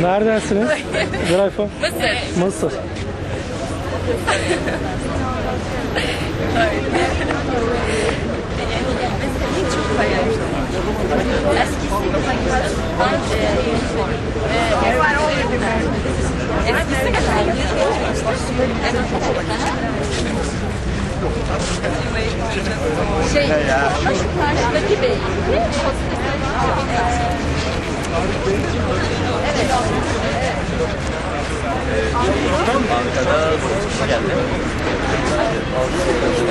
Neredensiniz? From? Mısır. Mısır. Şey, karşıdaki bey. Ankara'da geldim. Ankara'da olduk 18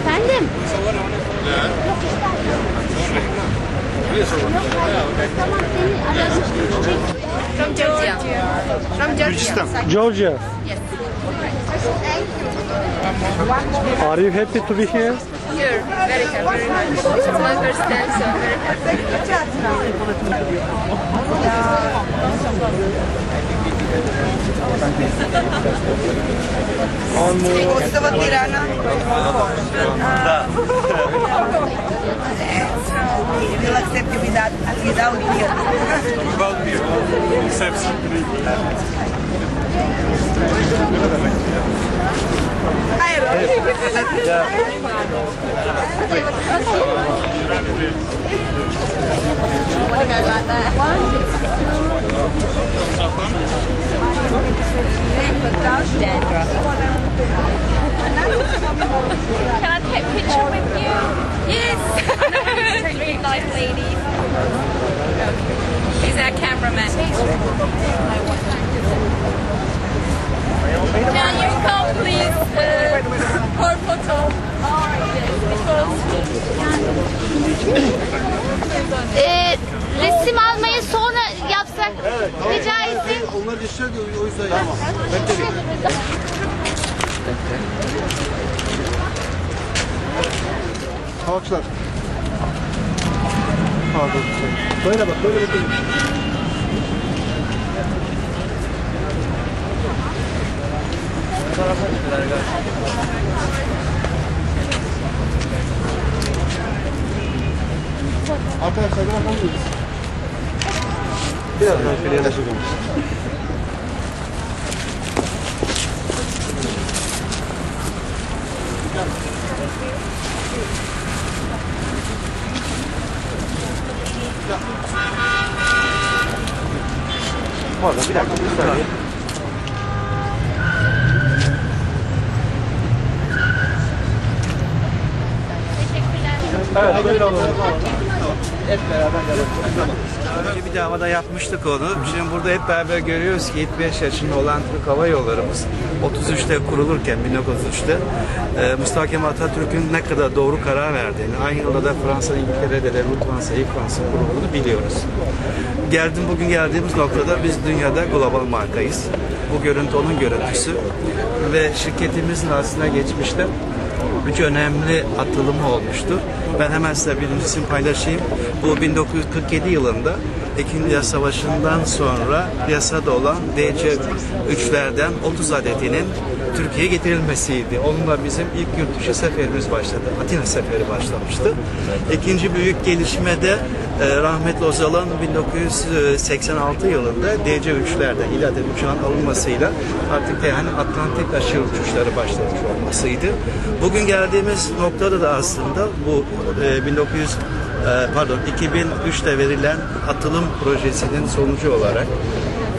Efendim? From Georgia. From Georgia. Georgia. Yes. Are you happy to be here? here very happy, very much. It's my first time, so I'm very happy. Гостова тирана. Да. Will accept you without, without beer. Without beer. Okay, okay. What do like there? Can I take a picture with you? Yes! geçer diyor o yüzden tamam. Bekleyin. Ağaçlar. Pardon. Böyle bak böyle bakın. Arkadaşlar biraz bakıyoruz. Biraz daha şöyle yanaşalım. Pardon bir dakika bir saniye. Evet böyle. Hep beraber yapalım. Önce bir davada yapmıştık onu. Şimdi burada hep beraber görüyoruz ki 75 yaşında olan Türk Hava Yollarımız 33'te kurulurken 1933'te e, Mustafa Kemal Atatürk'ün ne kadar doğru karar verdiğini, aynı yılda da Fransa, İngiltere'de de Lufthansa, Fransa kurulduğunu biliyoruz. Geldim bugün geldiğimiz noktada biz dünyada global markayız. Bu görüntü onun görüntüsü ve şirketimizin aslında geçmişte üç önemli atılımı olmuştu. Ben hemen size birincisini paylaşayım. Bu 1947 yılında İkinci Dünya Savaşı'ndan sonra piyasada olan DC-3'lerden 30 adetinin Türkiye'ye getirilmesiydi. Onunla bizim ilk yurt dışı seferimiz başladı. Atina seferi başlamıştı. İkinci büyük gelişme de e, rahmetli Özal'ın 1986 yılında DC-3'lerden İlade uçağın alınmasıyla artık yani Atlantik aşırı uçuşları başlamış olmasıydı. Bugün geldiğimiz noktada da aslında bu e, 1900 e, pardon 2003'te verilen atılım projesinin sonucu olarak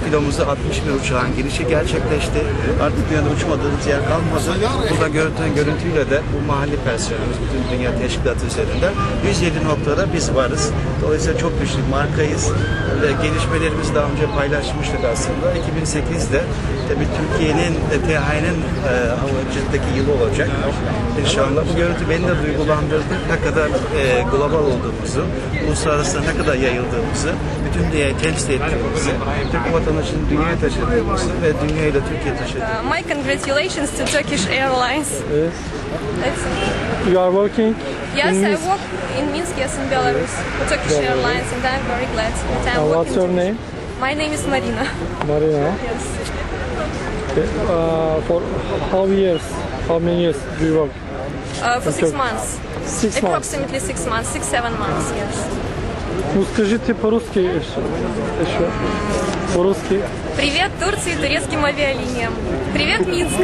kilomuzda 60 bin uçağın girişi gerçekleşti. Artık dünyada uçmadığımız yer kalmadı. Burada görüntü, görüntüyle de bu mahalli personelimiz bütün dünya teşkilatı üzerinde 107 noktada biz varız. Dolayısıyla çok güçlü markayız. Ve gelişmelerimizi daha önce paylaşmıştık aslında. 2008'de tabii Türkiye'nin e, TH'nin e, havacılıktaki yılı olacak. İnşallah bu görüntü beni de duygulandırdı. Ne kadar e, global olduğumuzu, uluslararası ne kadar yayıldığımızı, bütün dünyayı temsil ettiğimizi, Türk vatandaşını dünyaya taşıdığımızı ve dünyayı da Türkiye taşıdığımızı My congratulations to Turkish Airlines. Yes. You are working yes, in I Minsk. work in Minsk, yes, in Belarus, for Turkish Airlines, and I'm very glad that I'm Uh, what's your name? My name is Marina. Marina. Yes. Okay. Uh, for how years? How many years do you work? Uh, for six Okay. months. Six months. Approximately six months, six, seven months, yes. Ну скажите по-русски еще. еще. По-русски. Привет Турции, турецким авиалиниям. Привет Минск.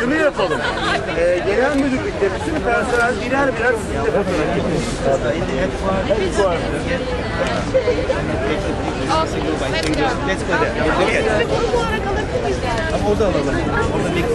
Şunu yapalım. Ee, genel müdürlükte bütün personel birer birer sizinle fotoğraf Let's go there. Ama o da alalım. Orada bekliyorlar.